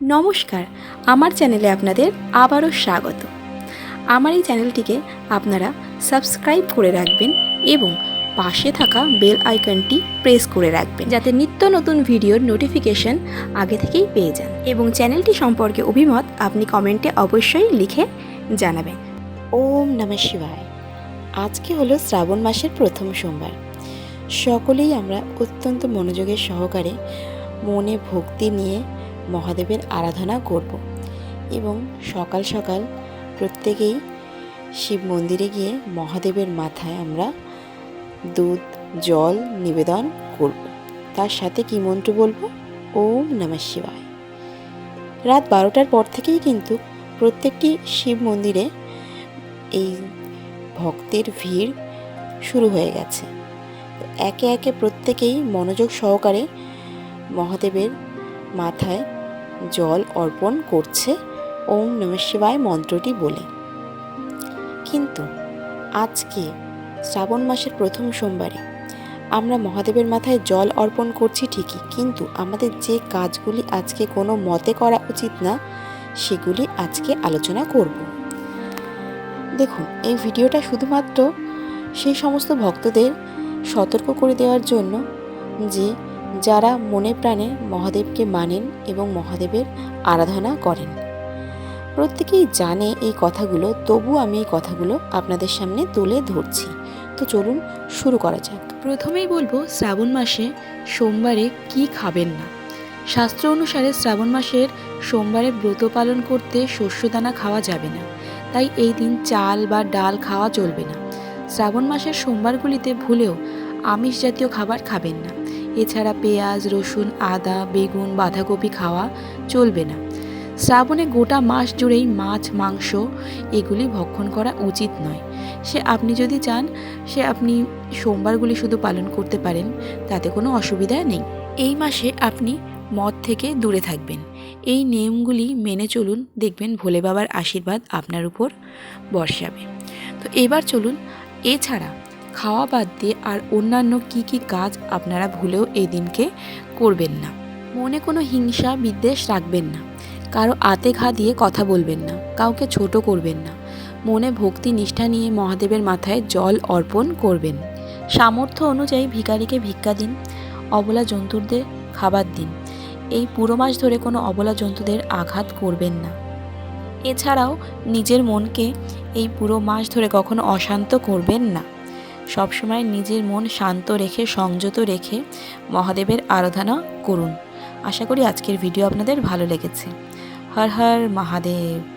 নমস্কার, আমার চ্যানেলে আপনাদের আবারও স্বাগত। আমার এই চ্যানেলটিকে আপনারা সাবস্ক্রাইব করে রাখবেন এবং পাশে থাকা বেল আইকনটি প্রেস করে রাখবেন। যাতে নিত্য নতুন ভিডিওর নোটিফিকেশন আগে থেকেই পেয়ে যান এবং চ্যানেলটি সম্পর্কে অভিমত আপনি কমেন্টে অবশ্যই লিখে জানাবেন। ওম নমঃ শিবায়। আজকে হলো শ্রাবণ মাসের প্রথম সোমবার। সকলেই আমরা অত্যন্ত মনোযোগের সহকারে মনে ভক্তি নিয়ে মহাদেবের আরাধনা করব। এবং সকাল সকাল প্রত্যেকেই শিব মন্দিরে গিয়ে মহাদেবের মাথায় আমরা দুধ, জল নিবেদন করব। তার সাথে কি মন্ত্র বলব? ওম নমঃ শিবায়। রাত বারোটার পর থেকেই কিন্তু প্রত্যেকটি শিব মন্দিরে এই ভক্তের ভিড় শুরু হয়ে গেছে। একে একে প্রত্যেকেই মনোযোগ সহকারে মহাদেবের মাথায় জল অর্পণ করছে। ওম নমঃ শিবায় মন্ত্রটি বলে। কিন্তু আজকে শ্রাবণ মাসের প্রথম সোমবারে আমরা মহাদেবের মাথায় জল অর্পণ করছি ঠিকই, কিন্তু আমাদের যে কাজগুলি আজকে কোনো মতে করা উচিত না, সেগুলি আজকে আলোচনা করব। দেখুন, এই ভিডিওটা শুধুমাত্র সেই সমস্ত ভক্তদের সতর্ক করে দেওয়ার জন্য যে যারা মনে প্রাণে মহাদেবকে মানেন এবং মহাদেবের আরাধনা করেন। প্রত্যেকেই জানে এই কথাগুলো, তবু আমি এই কথাগুলো আপনাদের সামনে তুলে ধরছি। তো চলুন শুরু করা যাক। প্রথমেই বলব, শ্রাবণ মাসে সোমবারে কি খাবেন না? শাস্ত্র অনুসারে শ্রাবণ মাসের সোমবারে ব্রত পালন করতে শস্যদানা খাওয়া যাবে না। তাই এই দিন চাল বা ডাল খাওয়া চলবে না। শ্রাবণ মাসের সোমবারগুলিতে ভুলেও আমিষ জাতীয় খাবার খাবেন না। এছাড়া পেঁয়াজ, রসুন, আদা, বেগুন, বাঁধাকপি খাওয়া চলবে না। শ্রাবণে গোটা মাস জুড়েই মাছ, মাংস এগুলি ভক্ষণ করা উচিত নয়। সে আপনি যদি চান, সে আপনি সোমবারগুলি শুধু পালন করতে পারেন, তাতে কোনো অসুবিধা নেই। এই মাসে আপনি মদ থেকে দূরে থাকবেন। এই নিয়মগুলি মেনে চলুন, দেখবেন ভোলে বাবার আশীর্বাদ আপনার উপর বর্ষাবে। তো এবার চলুন, এছাড়া খাওয়া বাদ দিয়ে আর অন্যান্য কি কি কাজ আপনারা ভুলেও এই দিনকে করবেন না। মনে কোনো হিংসা, বিদ্বেষ রাখবেন না। কারও আতে ঘা দিয়ে কথা বলবেন না। কাউকে ছোট করবেন না। মনে ভক্তি নিষ্ঠা নিয়ে মহাদেবের মাথায় জল অর্পণ করবেন। সামর্থ্য অনুযায়ী ভিখারিকে ভিক্ষা দিন। অবলা জন্তুদের খাবার দিন। এই পুরো মাস ধরে কোনো অবলা জন্তুদের আঘাত করবেন না। এছাড়াও নিজের মনকে এই পুরো মাস ধরে কখনো অশান্ত করবেন না। সবসময় নিজের মন শান্ত রেখে, সংযত রেখে মহাদেবের আরাধনা করুন। আশা করি আজকের ভিডিও আপনাদের ভালো লেগেছে। হর হর মহাদেব।